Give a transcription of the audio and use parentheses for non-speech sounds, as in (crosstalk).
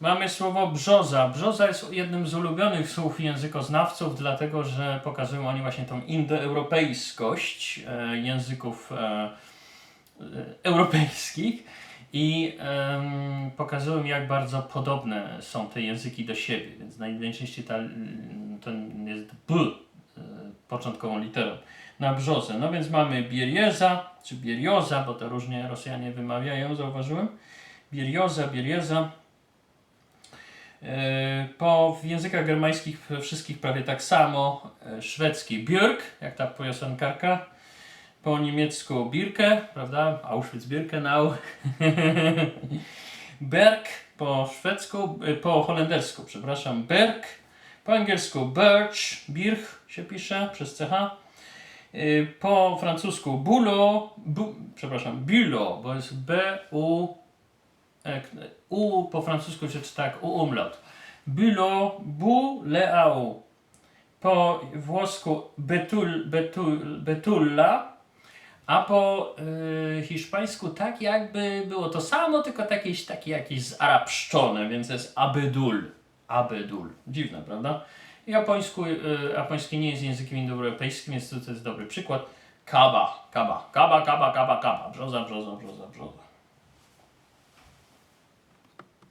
Mamy słowo brzoza. Brzoza jest jednym z ulubionych słów językoznawców, dlatego że pokazują oni właśnie tą indoeuropejskość e, języków e, e, europejskich i pokazują, jak bardzo podobne są te języki do siebie. Więc najczęściej ta, to jest B początkową literą na brzozę. No więc mamy bierieza, czy bierioza, bo to różnie Rosjanie wymawiają, zauważyłem. Bierioza, bierieza. Po w językach germańskich wszystkich prawie tak samo. E, Szwedzki Björk, jak ta piosenkarka. Po niemiecku Birke, prawda? Auschwitz-Birkenau. (laughs) Berg po szwedzku, e, po holendersku, przepraszam, Berg. Po angielsku Birch, Birch się pisze przez CH. Po francusku boulot, bu, przepraszam, bulo, bo jest B, U, e, k- U po francusku się czyta jak U umlaut. Bulo, bu, le a u. Po włosku betul, betul, betulla, a po y, hiszpańsku tak jakby było to samo, tylko takie, takie jakieś zarabszczone, więc jest abedul. Abedul. Dziwne, prawda? Japońsku, y, japoński nie jest językiem indoeuropejskim, więc to, to jest dobry przykład. Kaba, kaba, kaba, kaba, kaba, kaba. Brzoza, brzoza, brzoza, brzoza.